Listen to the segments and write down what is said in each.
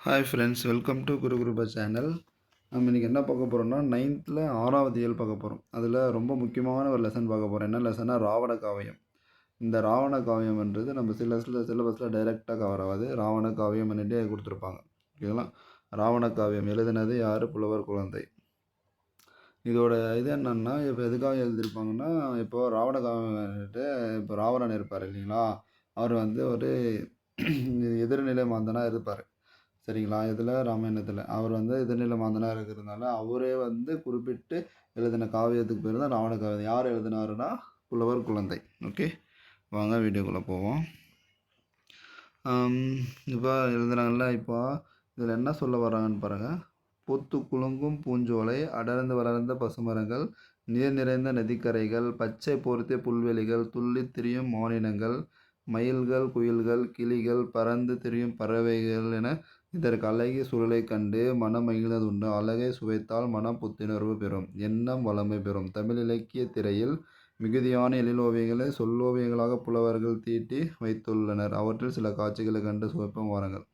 Hi friends welcome to Guru group channel நம்ம இன்றைக்கி என்ன பார்க்க போகிறோம்னா நைன்த்தில் ஆறாவது இயல் பார்க்க போகிறோம் அதில் ரொம்ப முக்கியமான ஒரு லெசன் பார்க்க போகிறோம் என்ன லெசனாக ராவண காவியம். இந்த ராவண காவியம்ன்றது நம்ம சிலஸில் சிலபஸில் டைரெக்டாக கவர் ஆகாது. ராவண காவியம் பண்ணிட்டு கொடுத்துருப்பாங்க. ஓகேங்களா ராவண காவியம் எழுதினது யார்? புலவர் குழந்தை. இதோட இது என்னென்னா இப்போ எதுக்காக எழுதியிருப்பாங்கன்னா இப்போது ராவண காவியம் இப்போ ராவணன் இருப்பார் இல்லைங்களா? அவர் வந்து ஒரு எதிர்நிலை மாந்தனாக இருப்பார். சரிங்களா? இதில் ராமாயணத்தில். அவர் வந்து எதிர்நிலை மாந்தனாக இருக்கிறதுனால அவரே வந்து குறிப்பிட்டு எழுதின காவியத்துக்கு பேர் தான் ராவண காவியம். யார் எழுதினாருன்னா புலவர் குழந்தை. ஓகே? வாங்க வீடியோக்குள்ளே போவோம். இப்போ எழுதுனாங்கல்ல இப்போ இதில் என்ன சொல்ல வராங்கன்னு பாருங்கள் பொத்து குலுங்கும் பூஞ்சோலை அடர்ந்து வளர்ந்த பசுமரங்கள் நீர் நிறைந்த நதிக்கரைகள் பச்சை பொருத்திய புல்வெளிகள் துள்ளி திரியும் மானினங்கள் மயில்கள் குயில்கள் கிளிகள் பறந்து திரியும் பறவைகள் என இதற்கு அழகிய சூழலை கண்டு மனம் மகிழ்ந்ததுண்டு. அழகை சுவைத்தால் மனம் புத்துணர்வு பெறும். எண்ணம் வளமை பெறும். தமிழ் இலக்கிய திரையில் மிகுதியான எழிலோவியங்களை சொல்லோவியங்களாக புலவர்கள் தீட்டி வைத்துள்ளனர். அவற்றில் சில காட்சிகளை கண்டு சுவைப்பம். வாருங்கள்.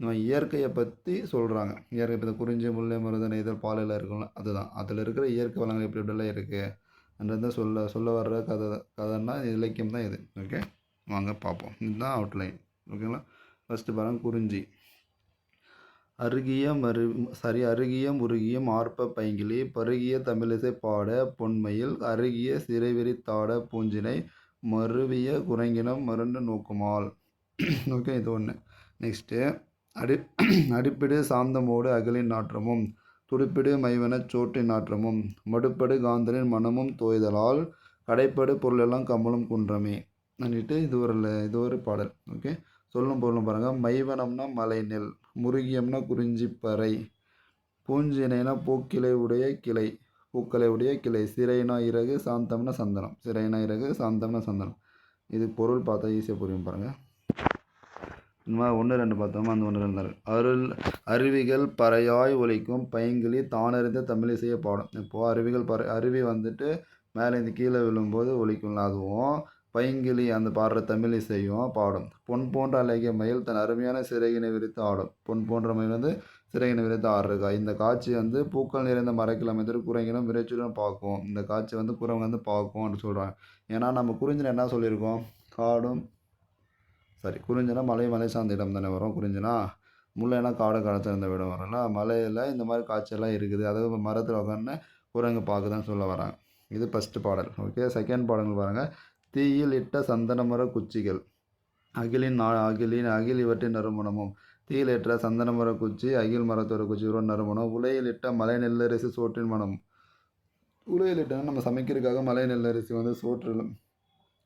நம்ம இயற்கையை பற்றி சொல்கிறாங்க இயற்கை இப்போ குறிஞ்சி முல்லை மருதனை இதழ் பாலையில் இருக்கும்ல அதுதான். அதில் இருக்கிற இயற்கை வளங்கள் எப்படி இப்படிலாம் இருக்குது என்றதை சொல்ல சொல்ல வர்ற கதை கதைன்னா இலக்கியம் தான் இது. ஓகே வாங்க பார்ப்போம். இதுதான் அவுட்லைன் ஓகேங்களா ஃபஸ்ட்டு பாருங்கள் குறிஞ்சி. அருகிய மரு சரி அருகிய முருகிய ஆர்ப்ப பைங்கிளி பருகிய தமிழிசை பாட பொன்மையில் அருகிய சிறைவிரித்தாட பூஞ்சினை மருவிய குரங்கினம் மருண்டு நோக்குமால் ஓகே இது ஒன்று நெக்ஸ்ட்டு அடி அடிப்பிடு சாந்தமோடு அகலின் நாற்றமும் துடிப்பிடு மைவனச் சோற்றின் நாற்றமும் மடுப்படு காந்தனின் மனமும் தோய்தலால் கடைப்படு பொருளெல்லாம் கமலும் குன்றமே. பண்ணிட்டு இது ஒரு இது ஒரு பாடல். ஓகே சொல்லும் பொருளும் பாருங்கள் மைவனம்னா மலை நெல் முருகியம்னா குறிஞ்சிப்பறை பூஞ்சினைனா பூக்கிளை உடைய கிளை பூக்களை உடைய கிளை சிறைனா இறகு சாந்தம்னா சந்தனம் சிறைனா இறகு சாந்தம்னா சந்தனம். இது பொருள் பார்த்தா ஈஸியாக புரியும் பாருங்கள் இந்த மாதிரி ஒன்று ரெண்டு பார்த்தோமா? அந்த ஒன்று ரெண்டு. அருள் அருவிகள் பறையாய் ஒழிக்கும் பைங்கிளி தானறிந்த தமிழிசைய பாடம். இப்போது அருவிகள் பற அருவி வந்துட்டு மேலே இந்த கீழே விழும்போது ஒழிக்கும்ல அதுவும் பைங்கிளி அந்த பாடுற தமிழ் இசையும் பாடும். பொன் போன்ற அழகிய மயில் தன் அருமையான சிறகினை விரித்து ஆடும். பொன் போன்ற மயில் வந்து சிறகினை விரித்து ஆடுறக்கா இந்த காட்சி வந்து பூக்கள் நிறைந்த மரக்கில் அமைந்திரு குரங்கினும் விரைச்சுடன் பார்க்கும். இந்த காட்சி வந்து குரங்கு வந்து பார்க்கும் அப்படின்னு சொல்கிறாங்க ஏன்னா நம்ம குறிஞ்சின என்ன சொல்லியிருக்கோம்? காடும் சாரி குறிஞ்சினா மலை மலை சார்ந்த இடம் தானே வரும். குறிஞ்சினா முல்லைனா காடு கடத்திருந்த இடம் வரும்ல மலையில் இந்த மாதிரி காட்சியெல்லாம் இருக்குது. அதாவது மரத்தில் உட்காந்து குரங்கு பார்க்க தான் சொல்ல வராங்க. இது ஃபஸ்ட்டு பாடல். ஓகே செகண்ட் பாடல் பாருங்கள் தீயில் இட்ட சந்தனமர குச்சிகள். அகிலின் நா அகிலின் அகில் இவற்றின் நறுமணமும். தீயில் இட்ட சந்தனமர குச்சி அகில் மரத்தோட குச்சி நறுமணம். உலையில் இட்ட மலை நெல்லரிசி சோற்றின் மனம் உலையில் இட்ட நம்ம சமைக்கிறதுக்காக மலை நெல்லரிசி வந்து சோற்றில்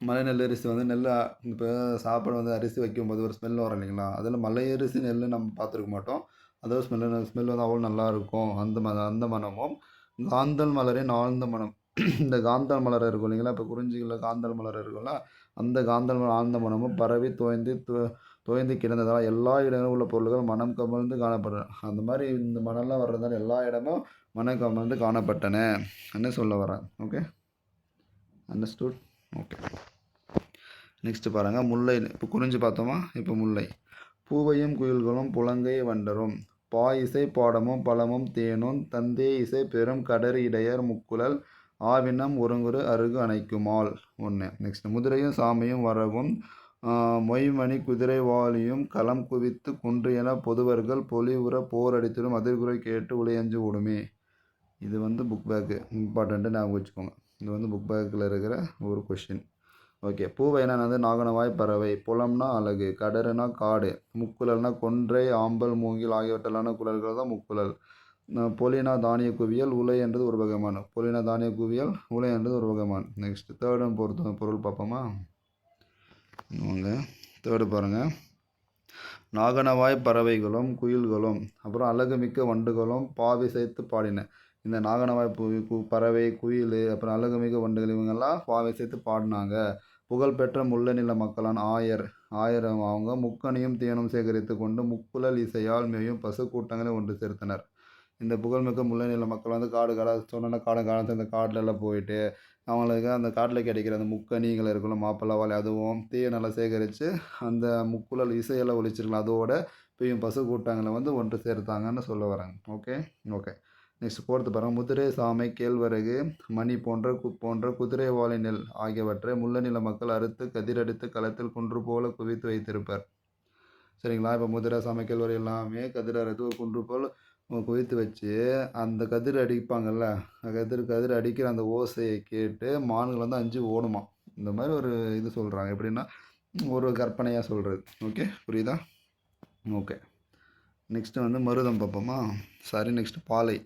மலை நெல்லரிசி வந்து நெல் இப்போ சாப்பாடு வந்து அரிசி வைக்கும்போது ஒரு ஸ்மெல் வரும் இல்லைங்களா? அதில் மலை அரிசி நெல் நம்ம பார்த்துருக்க மாட்டோம். அதோட ஸ்மெல் ஸ்மெல் வந்து அவ்வளோ நல்லா இருக்கும். அந்த ம அந்த மனமும் காந்தல் மலரின் ஆழ்ந்த மனம் இந்த காந்தல் மலர் இருக்கும் இல்லைங்களா? இப்போ குறிஞ்சிகளில் காந்தல் மலர் இருக்கும்ல அந்த காந்தல் மலர் ஆழ்ந்த மனமும் பரவி தோய்ந்து தோய்ந்து கிடந்ததால் எல்லா இடங்களும் உள்ள பொருள்கள் மனம் கமழ்ந்து காணப்படுற அந்த மாதிரி இந்த மனம்லாம் வர்றதால எல்லா இடமும் மனம் கமழ்ந்து காணப்பட்டன என்ன சொல்ல வரேன் ஓகே? அண்டர்ஸ்டூட்? ஓகே. நெக்ஸ்ட்டு பாருங்கள் முல்லை. இப்போ குறிஞ்சி பார்த்தோமா? இப்போ முல்லை. பூவையும் குயில்களும் புலங்கை வண்டரும். பா இசை பாடமும் பழமும் தேனும் தந்தே இசை பெரும் கடறு இடையர் முக்குழல். ஆவினம் ஒருங்குரு அருகு அணைக்குமால். ஒன்று நெக்ஸ்ட் முதிரையும் சாமியும் வரவும் மொய்மணி குதிரை வாலியும் களம் குவித்து குன்று என பொதுவர்கள் பொலிவுற போர் அடித்திடும் அதிர்குறை கேட்டு உளையஞ்சு ஓடுமே. இது வந்து புக் பேக்கு இம்பார்ட்டண்ட்டு ஞாபகம் வச்சுக்கோங்க. இது வந்து புக் பேக்கில் இருக்கிற ஒரு கொஷின் ஓகே பூவை என்னென்னது? நாகனவாய் பறவை. புலம்னா அழகு. கடறுனா காடு. முக்குழல்னா கொன்றை ஆம்பல் மூங்கில் ஆகியவற்றிலான குழல்கள் தான் முக்குழல். பொலினா தானிய குவியல் உலை என்றது ஒரு வகைமான பொலினா தானிய குவியல் உலை என்றது ஒரு வகைமான நெக்ஸ்ட் தேர்டும் பொறுத்த பொருள் பார்ப்போமா? வாங்க. தேர்டு பாருங்கள் நாகனவாய் பறவைகளும் குயில்களும் அப்புறம் அழகுமிக்க வண்டுகளும் பாவி சேர்த்து பாடின. இந்த நாகனவாய் கு பறவை குயில் அப்புறம் அழகுமிக்க வண்டுகள் இவங்கெல்லாம் பாவை சேர்த்து பாடினாங்க. புகழ்பெற்ற முல்லை நில மக்களான் ஆயர் ஆயர் அவங்க முக்கனையும் தேனும் சேகரித்து கொண்டு முக்குழல் இசையால் மேயும் பசு கூட்டங்களை ஒன்று சேர்த்தனர். இந்த புகழ்மிக்க முல்லை மக்கள் வந்து காடு காடாக சொன்ன காடு காலத்து அந்த காடுலலாம் போயிட்டு அவங்களுக்கு அந்த காட்டில் கிடைக்கிற அந்த முக்கனிகள் இருக்குல்ல மாப்பிள்ளை வாழை அதுவும் தீயை நல்லா சேகரித்து அந்த முக்குழல் இசையெல்லாம் ஒழிச்சிருக்கலாம் அதோட பெய்யும் பசு கூட்டங்களை வந்து ஒன்று சேர்த்தாங்கன்னு சொல்ல வராங்க. ஓகே? ஓகே. நெக்ஸ்ட் போகிறது பாருங்கள் முதிரை சாமை கேழ்வரகு மணி போன்ற கு போன்ற குதிரை வாழை நெல் ஆகியவற்றை முள்ளநில மக்கள் அறுத்து கதிரடித்து களத்தில் குன்று போல குவித்து வைத்திருப்பார். சரிங்களா? இப்போ முதிரை சாமை கேழ்வரகு எல்லாமே கதிர் அறுத்து ஒரு குன்று போல் குவித்து வச்சு அந்த கதிர் அடிப்பாங்கல்ல கதிர் கதிர் அடிக்கிற அந்த ஓசையை கேட்டு மான்கள் வந்து அஞ்சு ஓடுமா? இந்த மாதிரி ஒரு இது சொல்கிறாங்க எப்படின்னா ஒரு கற்பனையாக சொல்கிறது ஓகே புரியுதா? ஓகே. நெக்ஸ்ட்டு வந்து மருதம் பார்ப்போமா சாரி நெக்ஸ்ட் பாலை.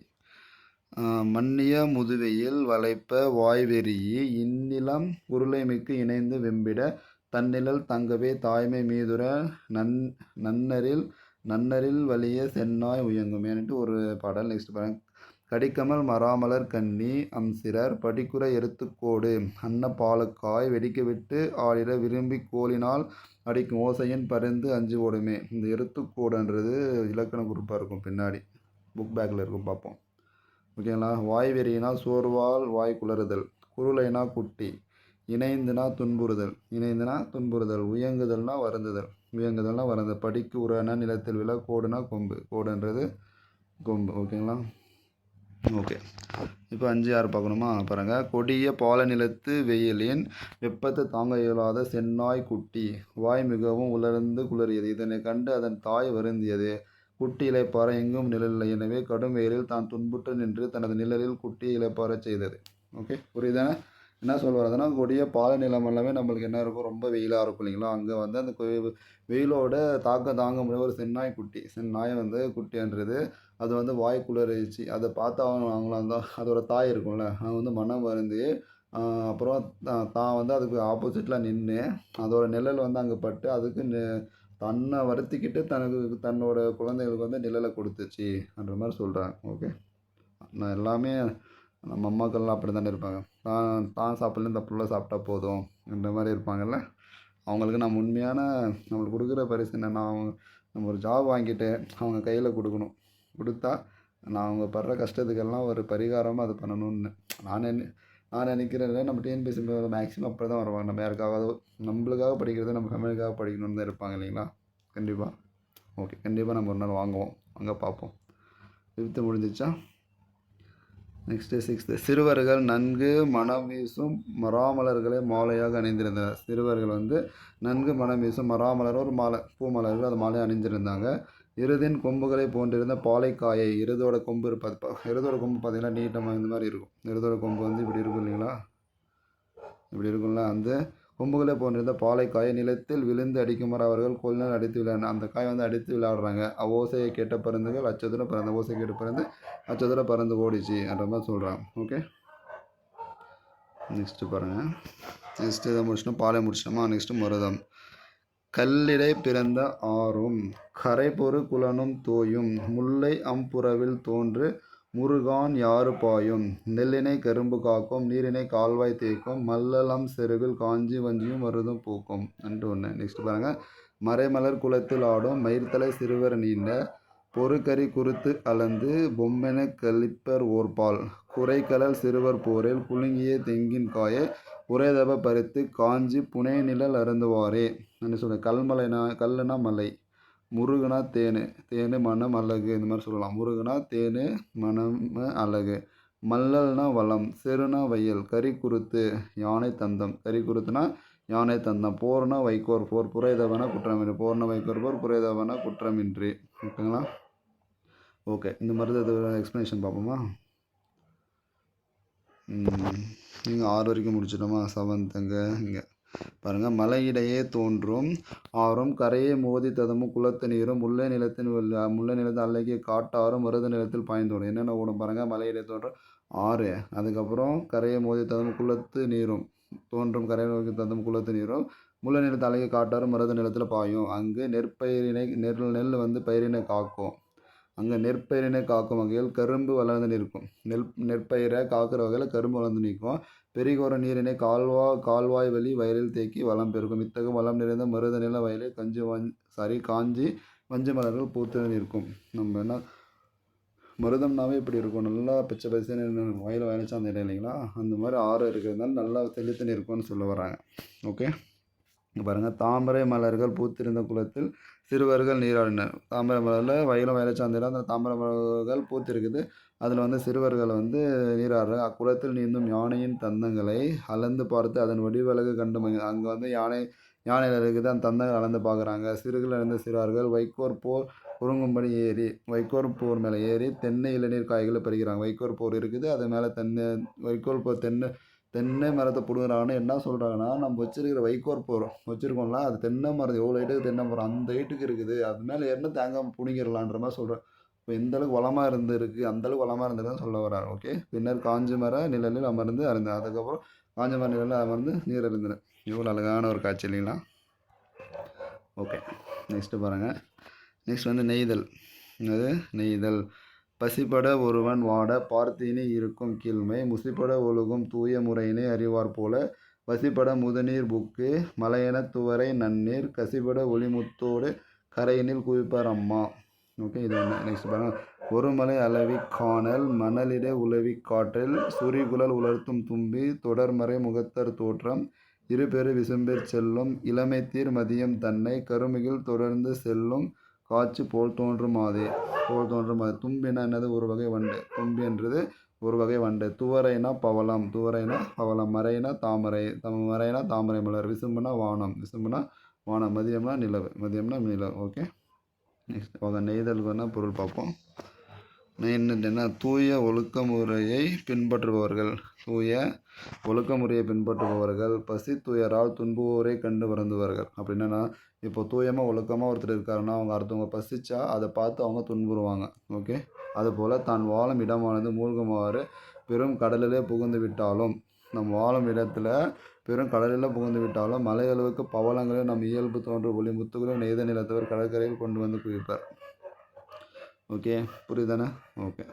மன்னிய முதுவையில் வளைப்ப வாய்வெறியி இந்நிலம் உருளைமிக்கு இணைந்து வெம்பிட தன்னிழல் தங்கவே தாய்மை மீதுர நன் நன்னரில் நன்னரில் வலிய சென்னாய் உயங்குமேன்ட்டு ஒரு பாடல் நெக்ஸ்ட் பாருங்க. கடிக்கமல் மராமலர் கன்னி அம்சிரர் படிக்குறை எருத்துக்கோடு அன்ன பாலக்காய் வெடிக்க விட்டு ஆடிட விரும்பி கோலினால் அடிக்கும். ஓசையின் பருந்து அஞ்சு ஓடுமே. இந்த எருத்துக்கோடுன்றது இலக்கண குறிப்பாக இருக்கும். பின்னாடி புக் பேக்கில் இருக்கும். பார்ப்போம். ஓகேங்களா வாய் வெறியினால் சோர்வால் வாய் குளறுதல். குருளைனா குட்டி. இணைந்துனா துன்புறுதல். இணைந்துனா துன்புறுதல். உயங்குதல்னா வருந்துதல். உயங்குதல்னா அந்த படிக்கு உரான நிலத்தில் விழா கோடுனா கொம்பு. கோடுன்றது கொம்பு. ஓகேங்களா ஓகே இப்போ அஞ்சு ஆறு பார்க்கணுமா? பாருங்க. கொடிய பால நிலத்து வெயிலின் வெப்பத்தை தாங்க இயலாத செந்நாய் குட்டி. வாய் மிகவும் உலர்ந்து குளறியது இதனை கண்டு அதன் தாய் வருந்தியது. குட்டி இலைப்பாறை எங்கும் நிழல் இல்லை எனவே கடும் வெயிலில் தான் துன்புற்று நின்று தனது நிழலில் குட்டி இலைப்பாறை செய்தது. ஓகே புரியுதானே? என்ன சொல்ல வரதுன்னா கொடிய பாலை எல்லாமே நம்மளுக்கு என்ன இருக்கும்? ரொம்ப வெயிலாக இருக்கும் இல்லைங்களா? அங்கே வந்து அந்த வெயிலோட தாக்கம் தாங்க முடியாத. ஒரு செந்நாய் குட்டி செந்நாய் வந்து குட்டின்றது. அது வந்து வாய் அதை பார்த்தா அவங்களாம் தான் அதோட தாய் இருக்கும்ல அவங்க வந்து மனம் வருந்து அப்புறம் தான் வந்து அதுக்கு ஆப்போசிட்டில் நின்று அதோட நிழல் வந்து அங்கே பட்டு அதுக்கு நெ- தன்னை வருத்திக்கிட்டு தனக்கு தன்னோட குழந்தைகளுக்கு வந்து நிழலை கொடுத்துச்சு என்ற மாதிரி சொல்கிறாங்க ஓகே? நான் எல்லாமே நம்ம அம்மாக்கள்லாம் அப்படி தானே இருப்பாங்க. தான் தான் சாப்பிட்ல இந்த புள்ள சாப்பிட்டா போதும் இந்த மாதிரி இருப்பாங்கல்ல. அவங்களுக்கு நம்ம உண்மையான நம்மளுக்கு கொடுக்குற பரிசு என்னென்னா அவங்க நம்ம ஒரு ஜாப் வாங்கிட்டு அவங்க கையில் கொடுக்கணும். கொடுத்தா நான் அவங்க படுற கஷ்டத்துக்கெல்லாம் ஒரு பரிகாரமாக அது பண்ணணும்னு. நான் நினை நான் நினைக்கிறேன் நம்ம டிஎன்பிஎஸ்சி மேக்ஸிமம் அப்படி தான் வருவாங்க. நம்ம யாருக்காவது நம்மளுக்காக படிக்கிறது நம்ம ஃபேமிலிக்காக படிக்கணும்னு தான் இருப்பாங்க இல்லைங்களா? கண்டிப்பாக ஓகே கண்டிப்பாக நம்ம ஒரு நாள் வாங்குவோம். அங்கே பார்ப்போம். ஃபிஃப்த்து முடிஞ்சிச்சா? நெக்ஸ்ட்டு சிக்ஸ்த்து சிறுவர்கள் நன்கு மனம் வீசும் மராமலர்களை மாலையாக அணிந்திருந்தனர். சிறுவர்கள் வந்து நன்கு மனம் வீசும் மராமலர் ஒரு மாலை பூ மலர்கள் அது மாலை அணிஞ்சிருந்தாங்க இருதின் கொம்புகளை போன்றிருந்த பாலைக்காயை இருதோட கொம்பு இருப்பது இருதோட கொம்பு பார்த்திங்கன்னா நீட்டமாக இந்த மாதிரி இருக்கும். இருதோட கொம்பு வந்து இப்படி இருக்கும் இல்லைங்களா? இப்படி இருக்கும்ல அந்த கொம்புகளை போன்றிருந்த பாலைக்காயை நிலத்தில் விழுந்து அடிக்குமாறு அவர்கள் கொள்ளினால் அடித்து விளையாடின அந்த காய் வந்து அடித்து விளையாடுறாங்க ஓசையை கேட்ட பருந்துகள் அச்சத்தில் பறந்த ஓசை கேட்டு பறந்து அச்சதுர பறந்து ஓடிச்சு என்ற மாதிரி சொல்கிறாங்க ஓகே? நெக்ஸ்ட்டு பாருங்கள் நெக்ஸ்ட்டு இதை முடிச்சிட்டோம். பாலை முடிச்சிட்டோமா? நெக்ஸ்ட்டு மருதம். கல்லிடை பிறந்த ஆறும் கரைபொரு குலனும் தோயும் முல்லை அம்புறவில் தோன்று முருகான் யாறு பாயும்? நெல்லினை கரும்பு காக்கும் நீரினை கால்வாய் தேய்க்கும் மல்லலம் செருவில் காஞ்சி வஞ்சியும் மருதும் பூக்கும். அன்று ஒன்று நெக்ஸ்ட் பாருங்கள் மறைமலர் குளத்தில் ஆடும் மயிர்த்தலை சிறுவர் நீண்ட பொறுக்கறி குறுத்து அளந்து பொம்மென கழிப்பர் ஓர்பால். குறைக்கடல் சிறுவர் போரில் குலுங்கிய தெங்கின் காயை உரைதப பறித்து காஞ்சி புனே நிழல் அருந்துவாரே. என்ன சொல்கிறேன் கல்மலைனா கல்லுனா மலை. முருகனா தேனு தேனு மனம் அழகு இந்த மாதிரி சொல்லலாம். முருகனா தேனு மனம் அழகு மல்லல்னா வளம் செருனா வயல் கறி குருத்து யானை தந்தம். கறி குருத்துனா யானை தந்தம். போர்னா வைக்கோர் போர் புரைதவனா குற்றமின்றி. போர்னா வைக்கோர் போர் புரைதவனா குற்றமின்றி. ஓகேங்களா? ஓகே இந்த மாதிரி அது எக்ஸ்ப்ளனேஷன் பார்ப்போமா? நீங்கள் ஆறு வரைக்கும் முடிச்சிட்டோமா? செவன்த்துங்க இங்கே. பாருங்கள் மலையிடையே தோன்றும் ஆறும் கரையை மோதி ததமும் குளத்து நீரும் முல்லை நிலத்தின் முல்லை நிலத்தின் அழகிய காட்டாறும் மருத நிலத்தில் பாய்ந்தோடும் என்னென்ன ஓடும் பாருங்கள் மலையிடையே தோன்றும் ஆறு. அதுக்கப்புறம் கரையை மோதி ததமும் குளத்து நீரும் தோன்றும் கரையை நோக்கி ததும் குளத்து நீரும் முல்லை நிலத்து அழகிய காட்டாறும் மருத நிலத்தில் பாயும். அங்கு நெற்பயிரினை நெல் நெல் வந்து பயிரினை காக்கும். அங்கே நெற்பயிரினை காக்கும் வகையில் கரும்பு வளர்ந்து நிற்கும். நெல் நெற்பயிரை காக்கிற வகையில் கரும்பு வளர்ந்து நிற்கும். பெரிகோர நீரினை கால்வா கால்வாய் வழி வயலில் தேக்கி வளம் பெருக்கும் இத்தகு வளம் நிறைந்த மருத நில வயலில் கஞ்சி வஞ் சாரி காஞ்சி மஞ்சள் மலர்கள் பூத்து நிற்கும். நம்ம என்ன மருதம்னாவே இப்படி இருக்கும். நல்லா பச்சை பசேன்னு வயல் வயலச்சா அந்த இடம் இல்லைங்களா? அந்த மாதிரி ஆறு இருக்கிறதுனால நல்லா தெளித்தண்ணி இருக்கும்னு சொல்ல வராங்க ஓகே? பாருங்கள் தாமரை மலர்கள் பூத்திருந்த குளத்தில் சிறுவர்கள் நீராடினர் தாமரை மலரில் வயலும் வயலச்சாந்தையில் அந்த தாமரை மலர்கள் பூத்திருக்குது. அதில் வந்து சிறுவர்கள் வந்து நீராடுற அக்குளத்தில் நீந்தும் யானையின் தந்தங்களை அளந்து பார்த்து அதன் வடிவழகு கண்டு மகி அங்கே வந்து யானை யானையில் இருக்குது. அந்த தந்தங்கள் அளந்து பார்க்குறாங்க. சிறுகள் இருந்த சிறார்கள் வைக்கோர் போர் உறங்கும்படி ஏறி வைக்கோர் போர் மேலே ஏறி தென்னை இளநீர் காய்களை பறிக்கிறாங்க. வைக்கோர் போர் இருக்குது. அது மேலே தென்னை வைக்கோல் போர் தென்னை தென்னை மரத்தை பிடுங்குறாங்கன்னு என்ன சொல்கிறாங்கன்னா நம்ம வச்சிருக்கிற வைக்கோர் போகிறோம் வச்சுருக்கோம்ல அது தென்னை மரம் எவ்வளோ ஹைட்டுக்கு தென்னை மரம்? அந்த ஹைட்டுக்கு இருக்குது. அது மேலே என்ன தேங்காய் பிடிங்கிடலான்ற மாதிரி சொல்கிறேன் இப்போ எந்தளவுக்கு வளமாக இருந்திருக்கு அந்தளவுக்கு வளமாக இருந்திருக்குன்னு சொல்ல வர்றாரு ஓகே பின்னர் காஞ்சி மர நிழலில் அமர்ந்து அறிந்தேன் அதுக்கப்புறம் காஞ்ச மர நிழலில் அமர்ந்து நீர் அறிந்தேன் இவ்வளோ அழகான ஒரு காட்சி இல்லைங்களா? ஓகே நெக்ஸ்ட்டு பாருங்கள் நெக்ஸ்ட் வந்து நெய்தல். அது நெய்தல். பசிப்பட ஒருவன் வாட பார்த்தினி இருக்கும் கீழ்மை முசிப்பட ஒழுகும் தூய முறையினை அறிவார் போல. பசிப்பட முதுநீர் புக்கு மலையென துவரை நன்னீர் கசிப்பட ஒளிமுத்தோடு கரையினில் குவிப்பார் அம்மா. ஓகே இது என்ன? நெக்ஸ்ட் பாருங்கள் ஒருமலை அளவி காணல் மணலிட உளவி காற்றில் சுரிகுழல் உலர்த்தும் தும்பி தொடர்மறை முகத்தர் தோற்றம் இருபெரு விசும்பிற் செல்லும் இளமைத்தீர் மதியம் தன்னை கருமிகில் தொடர்ந்து செல்லும் காட்சி போல் தோன்றும் போல் தோன்றுமாது. தும்பினா என்னது? ஒரு வகை வண்டு. தும்பி என்றது ஒரு வகை வண்டு. துவரைனா பவளம் துவரைனா பவளம். மறைனா தாமரை தம் மறைனா தாமரை மலர். விசும்புனா வானம். விசும்புனா வானம். மதியம்னா நிலவு. மதியம்னா நிலவு. ஓகே. நெக்ஸ்ட் அவங்க நெய்தலுக்குன்னா பொருள் பார்ப்போம். என்ன? தூய ஒழுக்க முறையை பின்பற்றுபவர்கள். தூய ஒழுக்க முறையை பின்பற்றுபவர்கள். பசி துயரால் துன்புவோரை கண்டு வருந்துவார்கள் அப்படின்னா இப்போ தூயமாக ஒழுக்கமாக ஒருத்தர் இருக்காருன்னா அவங்க அடுத்தவங்க பசிச்சா அதை பார்த்து அவங்க துன்புறுவாங்க. ஓகே? அதுபோல் தான் வாழும் இடமானது மூழ்குமாறு பெரும் கடலிலே புகுந்து விட்டாலும் நம் வாழும் இடத்துல பெரும் கடலில் புகுந்து விட்டாலும் மலையளவுக்கு பவளங்களே நம் இயல்பு தோன்ற ஒளி முத்துகளும் நெய்த நிலத்தவர் கடற்கரையில் கொண்டு வந்து குவிப்பார். ஓகே? புரியுதானே? ஓகே.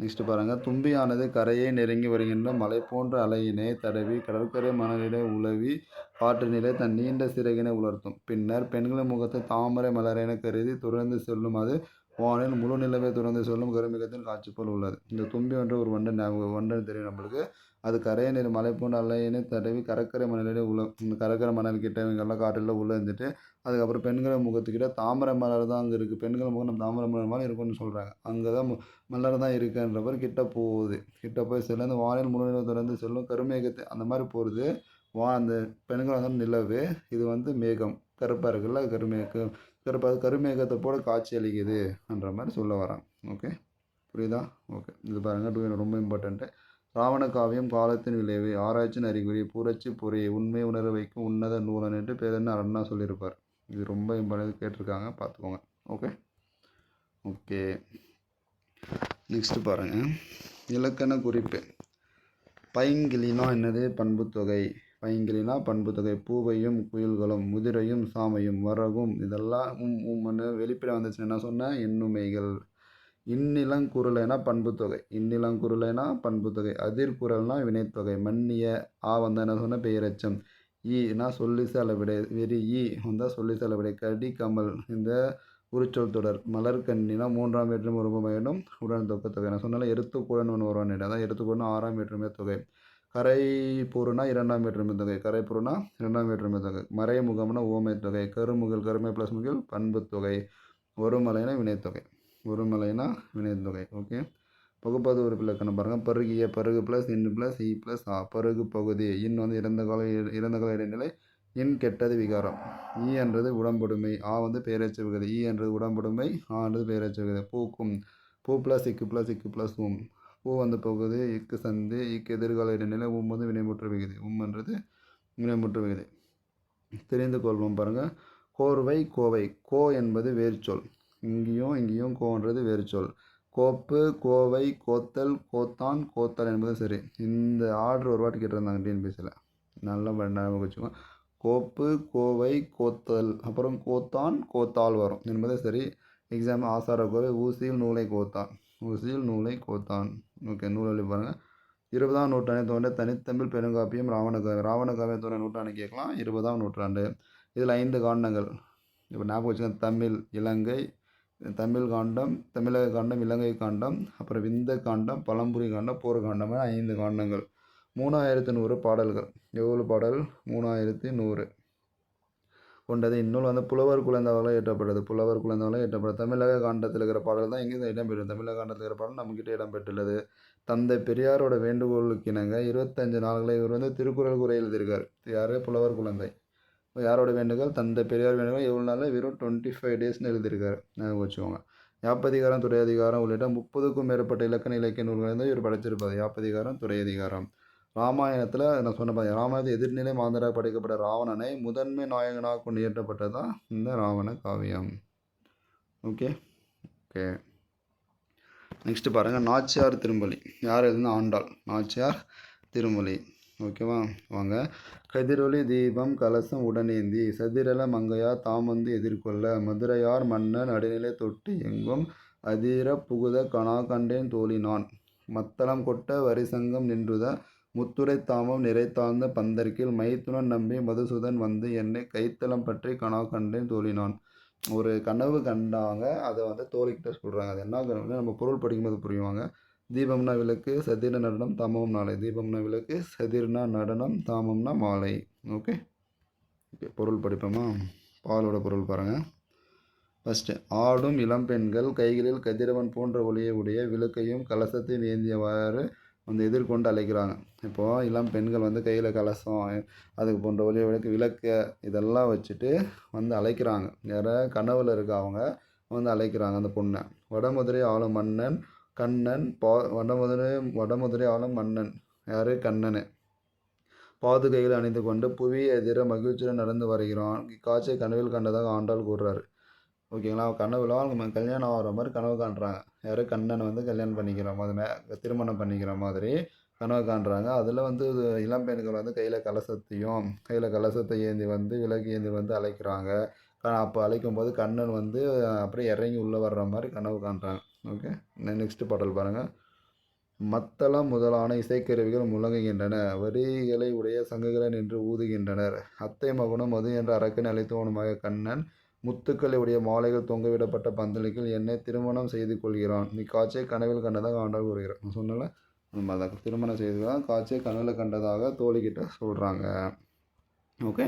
நெக்ஸ்ட் பாருங்கள் தும்பியானது கரையை நெருங்கி வருகின்ற மலை போன்ற அலையினை தடவி கடற்கரை மணலிலே உலவி காற்றினிலே தன் நீண்ட சிறகினை உலர்த்தும். பின்னர் பெண்களின் முகத்தை தாமரை மலரென கருதி துறந்து செல்லும். அது வானில் முழு நிலவை துறந்து செல்லும் கருமிகத்தின் காட்சி போல் உள்ளது. இந்த தும்பி என்ற ஒரு வண்டன் ஞாபகம் தெரியும் நம்மளுக்கு. அது கரையை மலைப்பூண்டு மலை அலையினை தடவி கடற்கரை மணலிலே உள்ள இந்த கடற்கரை மணல் கிட்ட இவங்கெல்லாம் காட்டில் உள்ளே இருந்துட்டு அதுக்கப்புறம் பெண்கள் முகத்துக்கிட்ட தாமரை மலர் தான் அங்கே இருக்குது பெண்கள் முகம் நம்ம தாமரை மலர் மாதிரி இருக்கும்னு சொல்கிறாங்க அங்கே தான் மலர் தான் இருக்குன்றவர் கிட்ட போகுது. கிட்ட போய் செல்லும் வானில் முழுநிலை தொடர்ந்து செல்லும் கருமேகத்தை அந்த மாதிரி போகிறது வா அந்த பெண்கள் வந்து நிலவு இது வந்து மேகம். கருப்பாக இருக்குல்ல கருமேகம். கருப்பாக கருமேகத்தை போல காட்சி அளிக்குதுன்ற மாதிரி சொல்ல வரான் ஓகே? புரியுதா? ஓகே. இது பாருங்கள் டூ ரொம்ப இம்பார்ட்டண்ட்டு ராவண காவியம் காலத்தின் விளைவு ஆராய்ச்சியின் அறிகுறி புரட்சி பொறி உண்மை உணர வைக்கும் உன்னத நூலன் என்று பேரன்னு அண்ணா சொல்லியிருப்பார். இது ரொம்ப இம்பார்ட்டன் கேட்டிருக்காங்க. பார்த்துக்கோங்க. ஓகே ஓகே நெக்ஸ்ட்டு பாருங்கள் இலக்கண குறிப்பு. பைங்கிலினா என்னது? பண்புத்தொகை. பைங்கிலினா பண்புத்தொகை. பூவையும் குயில்களும் முதிரையும் சாமையும் வரகும். இதெல்லாம் உம் உம்னு வெளிப்படை வந்துச்சுன்னா என்ன சொன்னேன் எண்ணுமைகள். இன்னிலங்குருளைனா பண்புத்தொகை. இன்னிலங்குருளைனா பண்புத்தொகை. அதிர்குரல்னா வினைத்தொகை. மன்னிய ஆ வந்தால் என்ன சொன்னால் பெயரச்சம். ஈனா சொல்லிச அளவிடை வெறி ஈ வந்தால் சொல்லிச அளவிடை கடி கமல் இந்த உரிச்சொல் தொடர். மலர்கண்ணினா மூன்றாம் வேற்றும் உருவம் வேண்டும் உடன் தொக்க தொகை நான் சொன்னால எருத்துக்குடன் ஒன்று வருவான் அதான் எருத்துக்குடன் ஆறாம் வேற்றுமை தொகை. கரை பொருனா இரண்டாம் வேற்றுமை தொகை. கரை பொருனா இரண்டாம் வேற்றுமை தொகை. மறைமுகம்னா ஓமை தொகை கருமுகில் கருமை ப்ளஸ் முகில் பண்பு தொகை ஒருமலைனா வினைத்தொகை. ஒருமலைனா வினைத்தொகை ஓகே பகுப்பது ஒரு இலக்கணம் பாருங்கள் பருகிய பருகு ப்ளஸ் இன் ப்ளஸ் இ ப்ளஸ் ஆ பருகு பகுதி. இன் வந்து இறந்த கால இறந்த கால இடைநிலை. இன் கெட்டது விகாரம். ஈ என்றது உடம்புடுமை. ஆ வந்து பெயரச்ச விகுதி. ஈ என்றது உடம்புடுமை. ஆ என்றது பெயரச்ச விகுதி. பூக்கும். பூ ப்ளஸ் இக்கு ப்ளஸ் இக்கு ப்ளஸ் உம் பூ வந்து பகுதி. E இக்கு சந்து. இக்கு எதிர்கால இடைநிலை. உம் வந்து வினைமுற்று விகுதி. உம் என்றது வினைமுற்று விகுதி. தெரிந்து கொள்வோம் பாருங்கள் கோர்வை கோவை. கோ என்பது வேர்ச்சொல். இங்கேயும் இங்கேயும் கோன்றது வேர்ச்சொல் கோப்பு கோவை கோத்தல் கோத்தான் கோத்தல் என்பதும் சரி. இந்த ஆர்டர் ஒரு வாட்டி கேட்டிருந்தாங்க டிஎன்பிஎஸ்சியில் நல்லா ஞாபகம் வச்சுக்கோங்க கோப்பு கோவை கோத்தல். அப்புறம் கோத்தான் கோத்தால் வரும். என்பதே சரி. எக்ஸாம் ஆசார கோவை ஊசியில் நூலை கோத்தான். ஊசியில் நூலை கோத்தான். ஓகே நூலி பாருங்கள் இருபதாம் நூற்றாண்டை தோன்ற தனித்தமிழ் பெருங்காப்பியம் ராவண ராவணகாவியம் தோன்ற நூற்றாண்டு கேட்கலாம். இருபதாம் நூற்றாண்டு. இதில் ஐந்து காண்டங்கள். இப்போ ஞாபகம் வச்சுக்கோங்க. தமிழ் இலங்கை தமிழ் காண்டம் தமிழக காண்டம் இலங்கை காண்டம் அப்புறம் விந்த காண்டம் பழம்புரி காண்டம் போர் காண்டம் ஐந்து காண்டங்கள். மூணாயிரத்து நூறு பாடல்கள். எவ்வளோ பாடல்? மூணாயிரத்தி நூறு. கொண்டது இந்நூல் வந்து புலவர் குழந்தைகளால் ஏற்றப்பட்டது புலவர் குழந்தைகளால் ஏற்றப்பட்டது தமிழக காண்டத்தில் இருக்கிற பாடல் தான் எங்கேயும் இடம்பெற்றது தமிழக காண்டத்தில் இருக்கிற பாடல் நம்மக்கிட்ட இடம்பெற்றுள்ளது. தந்தை பெரியாரோட வேண்டுகோளுக்கு இணங்க இருபத்தஞ்சு நாள்களை இவர் வந்து திருக்குறள் குறை எழுதியிருக்கார். யார்? புலவர் குழந்தை. யாரோட வேண்டுகோள்? தந்தை பெரியார் வேண்டுகோள். எவ்வளோ நாளில் வெறும் டுவெண்ட்டி ஃபைவ் டேஸ்னு எழுதியிருக்காரு. ஞாபகம் வச்சுக்கோங்க. யாப்பதிகாரம் துறை அதிகாரம் உள்ளிட்ட முப்பதுக்கும் மேற்பட்ட இலக்கண இலக்கிய நூல்களை வந்து இவர் படைச்சிருப்பார். யாப்பதிகாரம் துறை அதிகாரம் ராமாயணத்தில் நான் சொன்ன பார்த்தா ராமாயணத்தை எதிர்நிலை மாந்தராக படைக்கப்பட்ட ராவணனை முதன்மை நாயகனாக கொண்டு இயற்றப்பட்டது தான் இந்த ராவண காவியம். ஓகே? ஓகே. நெக்ஸ்ட்டு பாருங்கள் நாச்சியார் திருமொழி. யார் எழுதுனா ஆண்டாள்? நாச்சியார் திருமொழி. ஓகேவா? வாங்க. கதிரொளி தீபம் கலசம் உடனேந்தி சதிரல மங்கையா வந்து எதிர்கொள்ள மதுரையார் மன்னன் நடுநிலை தொட்டு எங்கும் அதிர புகுத கணா கண்டேன் தோழினான். மத்தளம் கொட்ட வரிசங்கம் நின்றுத முத்துரை தாமம் நிறைத்தாழ்ந்த பந்தர்க்கில் மைத்துனன் நம்பி மதுசூதன் வந்து என்னை கைத்தளம் பற்றி கனா கண்டேன் தோழினான். ஒரு கனவு கண்டாங்க. அதை வந்து தோழிக்கிட்ட சொல்கிறாங்க அது என்ன கனவுன்னு நம்ம பொருள் படிக்கும்போது புரியுவாங்க. தீபம்னா விளக்கு சதிர நடனம் தாமம் நாளை. தீபம்னா விளக்கு சதிர்னா நடனம் தாமம்னா மாலை. ஓகே? ஓகே பொருள் படிப்போமா? பாலோட பொருள் பாருங்கள் ஃபஸ்ட்டு ஆடும் இளம்பெண்கள் கைகளில் கதிரவன் போன்ற ஒளியை உடைய விளக்கையும் கலசத்தையும் ஏந்தியவாறு வந்து எதிர்கொண்டு அழைக்கிறாங்க. இப்போது இளம் பெண்கள் வந்து கையில் கலசம் அதுக்கு போன்ற ஒளியை விளக்கு விளக்க இதெல்லாம் வச்சுட்டு வந்து அழைக்கிறாங்க. யார கனவில் இருக்க அவங்க வந்து அழைக்கிறாங்க அந்த பொண்ணை. வடமதுரை ஆளும் மன்னன் கண்ணன் பா வடமதுரை வடமதுரை ஆளும் மன்னன். யார்? கண்ணனு. பாதுகைகள் அணிந்து கொண்டு புவி எதிர மகிழ்ச்சியுடன் நடந்து வருகிறான். இக்காட்சியை கனவில் கண்டதாக ஆண்டாள் கூறுறாரு. ஓகேங்களா? கனவுல அவங்க கல்யாணம் ஆகிற மாதிரி கனவு காண்றாங்க. யார்? கண்ணனை வந்து கல்யாணம் பண்ணிக்கிற மாதிரி திருமணம் பண்ணிக்கிற மாதிரி கனவு காண்றாங்க. அதில் வந்து இது இளம்பெண்கள் வந்து கையில் கலசத்தையும் கையில் கலசத்தை ஏந்தி வந்து விளக்கு ஏந்தி வந்து அழைக்கிறாங்க. அப்போ அழைக்கும் போது கண்ணன் வந்து அப்படியே இறங்கி உள்ளே வர்ற மாதிரி கனவு காண்றாங்க. ஓகே நெக்ஸ்ட் பாடல் பாருங்கள் மத்தளம் முதலான இசைக்கருவிகள் முழங்குகின்றன. வரிகளை உடைய சங்குகளை நின்று ஊதுகின்றனர். அத்தை மகனும் மது என்ற அரக்கன் அழைத்தவனுமாக கண்ணன் முத்துக்களை உடைய மாலைகள் தொங்கவிடப்பட்ட பந்தலுக்கில் என்னை திருமணம் செய்து கொள்கிறான். நீ காட்சியை கனவில் கண்டதாக ஆண்டாள் கூறுகிறான் நான் சொன்னல நம்ம அதை திருமணம் செய்துதான் காட்சியை கனவில் கண்டதாக தோழிக்கிட்ட சொல்கிறாங்க ஓகே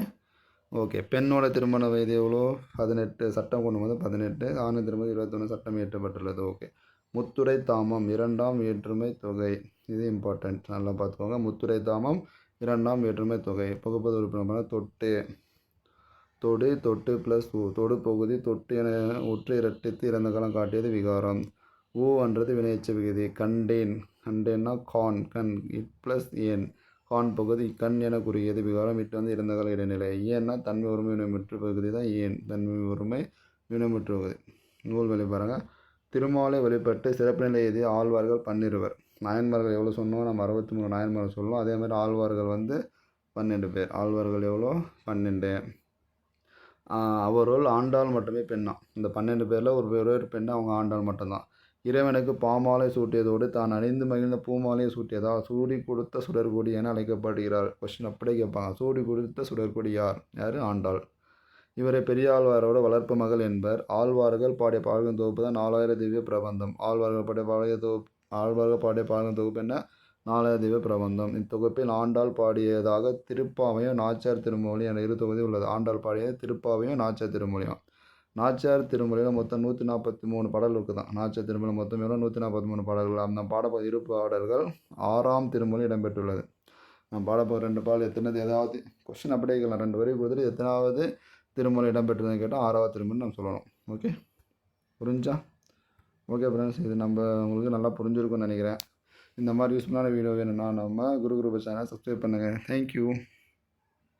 ஓகே பெண்ணோட திருமண வயது எவ்வளோ? பதினெட்டு சட்டம் கொண்டு வந்து பதினெட்டு. ஆண் திருமணம் இருபத்தொன்று சட்டம் இயற்றப்பட்டுள்ளது. ஓகே. முத்துரை தாமம் இரண்டாம் வேற்றுமை தொகை. இது இம்பார்ட்டண்ட் நல்லா பார்த்துக்கோங்க. முத்துரை தாமம் இரண்டாம் வேற்றுமை தொகை. பகுப்பது உறுப்பினர் தொட்டு தொடு தொட்டு ப்ளஸ் ஊ தொடு பகுதி தொட்டு என ஒற்றை இரட்டித்து இறந்த காலம் காட்டியது விகாரம். ஊ என்றது வினையச்ச விகுதி. கண்டேன். கண்டேன்னா கான் கண் இட் ப்ளஸ் ஏன் பான் பகுதி கண் என குறியது. விவரம் இட்டு வந்து இறந்த கால இடைநிலை. ஏன்னா தன்மை உரிமை வினைமுற்று பகுதி தான் ஏன்? தன்மை உரிமை வினைமுற்று பகுதி. நூல் வழி பாருங்க. திருமாலை வழிபட்டு சிறப்பு நிலை ஆழ்வார்கள் பன்னிருவர். நாயன்மார்கள் எவ்வளோ சொன்னோம்? நம்ம அறுபத்தி மூணு நாயன்மார்கள் சொல்லுவோம் அதே மாதிரி ஆழ்வார்கள் வந்து பன்னெண்டு பேர். ஆழ்வார்கள் எவ்வளோ? பன்னெண்டு. அவரோல் ஆண்டாள் மட்டுமே பெண்ணாம் இந்த பன்னெண்டு பேரில் ஒரு பேர் ஒரு பெண்ணு அவங்க ஆண்டாள் மட்டும்தான். இறைவனுக்கு பாமாலை சூட்டியதோடு தான் அணிந்து மகிழ்ந்த பூமாலையை சூட்டியதா? சூடி கொடுத்த சுடர்கொடி என அழைக்கப்படுகிறார் கொஸ்டின் அப்படியே கேட்பாங்க. சூடி கொடுத்த சுடர்கொடி யார்? யார்? ஆண்டாள். இவரை பெரியாழ்வாரோட வளர்ப்பு மகள் என்பர். ஆழ்வார்கள் பாடிய பாடல்கள் தொகுப்பு தான் நாலாயிர திவ்ய பிரபந்தம். ஆழ்வார்கள் பாடிய பாடல்கள் தொகுப்பு ஆழ்வார்கள் பாடிய பாடல்கள் தொகுப்பு என்ன? நாலாயிர திவ்ய பிரபந்தம். இத்தொகுப்பில் ஆண்டாள் பாடியதாக திருப்பாவையும் நாச்சார் திருமொழி என இரு தொகுதி உள்ளது. ஆண்டாள் பாடியது திருப்பாவையும் நாச்சார் திருமொழியும். நாச்சியார் திருமலையில் மொத்தம் நூற்றி நாற்பத்தி மூணு பாடல் இருக்குதான். நாச்சியார் திருமலை மொத்தம் எவ்வளோ நூற்றி நாற்பத்தி மூணு பாடல்கள். அந்த பாட இரு பாடல்கள் ஆறாம் திருமொழி இடம்பெற்றுள்ளது. நான் பாடப்போ ரெண்டு பாடல் எத்தனை ஏதாவது கொஸ்டின் அப்படியே கேட்கலாம் ரெண்டு வரைக்கும் கொடுத்துட்டு எத்தனாவது திருமலை இடம்பெற்றதுன்னு கேட்டால் ஆறாவது திருமொழி நம்ம சொல்லணும். ஓகே புரிஞ்சா? ஓகே ஃப்ரெண்ட்ஸ் இது நம்ம உங்களுக்கு நல்லா புரிஞ்சிருக்கும்னு நினைக்கிறேன். இந்த மாதிரி யூஸ்ஃபுல்லான வீடியோ வேணும்னா நம்ம குரு குரூப் சேனல் சப்ஸ்கிரைப் பண்ணுங்கள் தேங்க்யூ